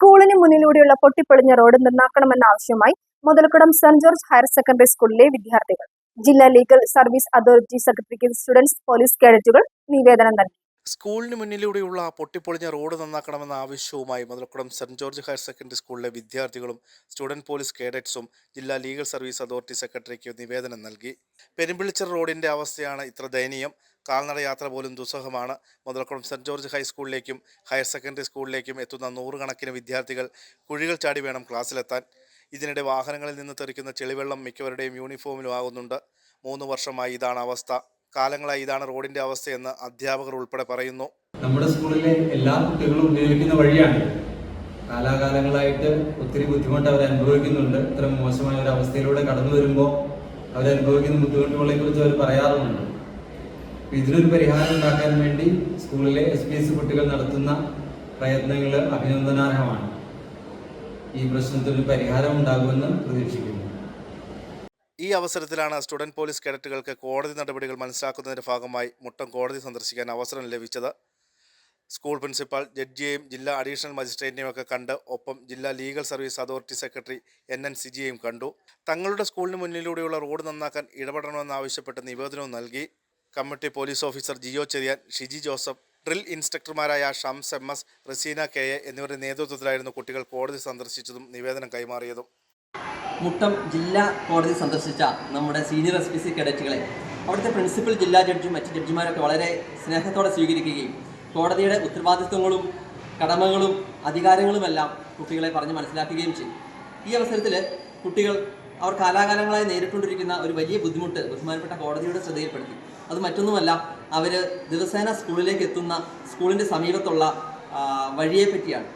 സ്കൂളിന് മുന്നിലൂടെയുള്ള പൊട്ടിപ്പൊളിഞ്ഞ റോഡ് നന്നാക്കണമെന്ന ആവശ്യമായി Muthalakudam saint George higher secondary സ്കൂളിലെ വിദ്യാർത്ഥികൾ. ജില്ലാ ലീഗൽ സർവീസ് അതോറിറ്റി സെക്രട്ടറിക്ക് സ്റ്റുഡൻസ് പോലീസ് കേഡറ്റുകൾ നിവേദനം നൽകി. സ്കൂളിന് മുന്നിലൂടെയുള്ള പൊട്ടിപ്പൊളിഞ്ഞ റോഡ് നന്നാക്കണമെന്ന ആവശ്യവുമായി Muthalakulam saint George higher secondary സ്കൂളിലെ വിദ്യാർത്ഥികളും സ്റ്റുഡന്റ് പോലീസ് കേഡറ്റ്സും ജില്ലാ ലീഗൽ സർവീസ് അതോറിറ്റി സെക്രട്ടറിക്ക് നിവേദനം നൽകി. പെരുമ്പിളിച്ചർ റോഡിന്റെ അവസ്ഥയാണ് ഇത്ര ദയനീയം. കാൽനട യാത്ര പോലും ദുസ്സഹമാണ്. മുതലക്കുളം സെന്റ് ജോർജ് ഹൈസ്കൂളിലേക്കും ഹയർ സെക്കൻഡറി സ്കൂളിലേക്കും എത്തുന്ന നൂറുകണക്കിന് വിദ്യാർത്ഥികൾ കുഴികൾ ചാടി വേണം ക്ലാസ്സിലെത്താൻ. ഇതിനിടെ വാഹനങ്ങളിൽ നിന്ന് തെറിക്കുന്ന ചെളിവെള്ളം മിക്കവരുടെയും യൂണിഫോമിലും ആകുന്നുണ്ട്. മൂന്ന് വർഷമായി ഇതാണ് അവസ്ഥ. കാലങ്ങളായി ഇതാണ് റോഡിന്റെ അവസ്ഥയെന്ന് അധ്യാപകർ ഉൾപ്പെടെ പറയുന്നു. നമ്മുടെ സ്കൂളിലെ എല്ലാ കുട്ടികളും ഉപയോഗിക്കുന്ന വഴിയാണ്. കാലാകാലങ്ങളായിട്ട് ഒത്തിരി ബുദ്ധിമുട്ട് അവർ അനുഭവിക്കുന്നുണ്ട്. ഇത്ര മോശമായ ഒരു അവസ്ഥയിലൂടെ കടന്നു വരുമ്പോൾ അവരനുഭവിക്കുന്ന ബുദ്ധിമുട്ടുകളെ കുറിച്ച് അവർ പറയാറുമുണ്ട്. ഇതിനൊരു പരിഹാരം ഉണ്ടാക്കാൻ വേണ്ടി സ്കൂളിലെ എസ് പി എസ് കുട്ടികൾ നടത്തുന്ന പ്രയത്നങ്ങൾ അഭിനന്ദനാർഹമാണ്. ഈ പ്രശ്നത്തിനൊരു പരിഹാരം ഉണ്ടാകുമെന്ന് പ്രതീക്ഷിക്കുന്നു. ഈ അവസരത്തിലാണ് സ്റ്റുഡന്റ് പോലീസ് കേഡറ്റുകൾക്ക് കോടതി നടപടികൾ മനസ്സിലാക്കുന്നതിന്റെ ഭാഗമായി മുട്ടം കോടതി സന്ദർശിക്കാൻ അവസരം ലഭിച്ചത്. സ്കൂൾ പ്രിൻസിപ്പാൾ ജഡ്ജിയെയും ജില്ലാ അഡീഷണൽ മജിസ്ട്രേറ്റിനെയും ഒക്കെ കണ്ട് ഒപ്പം ജില്ലാ legal service authority secretary N N സിജിയെയും കണ്ടു. തങ്ങളുടെ സ്കൂളിന് മുന്നിലൂടെയുള്ള റോഡ് നന്നാക്കാൻ ഇടപെടണമെന്നാവശ്യപ്പെട്ട് നിവേദനവും നൽകി. Committee police officer Jio Cherian Shiji Joseph drill ഇൻസ്ട്രക്ടർമാരായ Shams M S Raseena K A എന്നിവരുടെ നേതൃത്വത്തിലായിരുന്നു കുട്ടികൾ കോടതി സന്ദർശിച്ചതും നിവേദനം കൈമാറിയതും. മുട്ടം ജില്ലാ കോടതി സന്ദർശിച്ച നമ്മുടെ സീനിയർ എസ് പി സി കേഡറ്റുകളെ അവിടുത്തെ പ്രിൻസിപ്പൽ ജില്ലാ ജഡ്ജും മറ്റ് ജഡ്ജിമാരൊക്കെ വളരെ സ്നേഹത്തോടെ സ്വീകരിക്കുകയും കോടതിയുടെ ഉത്തരവാദിത്വങ്ങളും കടമകളും അധികാരങ്ങളുമെല്ലാം കുട്ടികളെ പറഞ്ഞ് മനസ്സിലാക്കുകയും ചെയ്യും ഈ അവസരത്തിൽ കുട്ടികൾ അവർ കാലാകാലങ്ങളായി നേരിട്ടുകൊണ്ടിരിക്കുന്ന ഒരു വലിയ ബുദ്ധിമുട്ട് ബഹുമാനപ്പെട്ട കോടതിയുടെ ശ്രദ്ധയിൽപ്പെടുത്തി. അത് മറ്റൊന്നുമല്ല അവർ ദിവസേന സ്കൂളിലേക്ക് എത്തുന്ന സ്കൂളിന്റെ സമീപത്തുള്ള വഴിയെപ്പറ്റിയാണ്.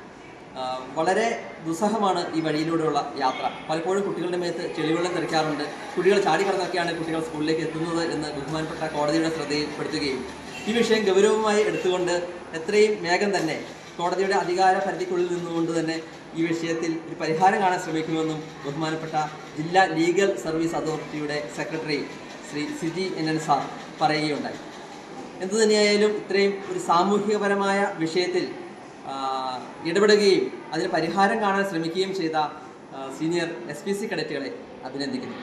വളരെ ദുസ്സഹമാണ് ഈ വഴിയിലൂടെയുള്ള യാത്ര. പലപ്പോഴും കുട്ടികളുടെ മേത്ത് ചെളിവെള്ളം തെറിക്കാറുണ്ട്. കുട്ടികൾ ചാടിക്കടന്നൊക്കെയാണ് കുട്ടികൾ സ്കൂളിലേക്ക് എത്തുന്നത് എന്ന് ബഹുമാനപ്പെട്ട കോടതിയുടെ ശ്രദ്ധയിൽപ്പെടുത്തുകയും ഈ വിഷയം ഗൗരവമായി എടുത്തുകൊണ്ട് എത്രയും വേഗം തന്നെ കോടതിയുടെ അധികാര പരിധിക്കുള്ളിൽ നിന്നുകൊണ്ട് തന്നെ ഈ വിഷയത്തിൽ ഒരു പരിഹാരം കാണാൻ ശ്രമിക്കുമെന്നും ബഹുമാനപ്പെട്ട ജില്ലാ ലീഗൽ സർവീസ് അതോറിറ്റിയുടെ secretary Shri Siji N N sir പറയുകയുണ്ടായി. എന്തു തന്നെയായാലും ഇത്രയും ഒരു സാമൂഹികപരമായ വിഷയത്തിൽ ഇടപെടുകയും അതിന് പരിഹാരം കാണാൻ ശ്രമിക്കുകയും ചെയ്ത സീനിയർ എസ് പി സി കേഡറ്റുകളെ അഭിനന്ദിക്കുന്നു.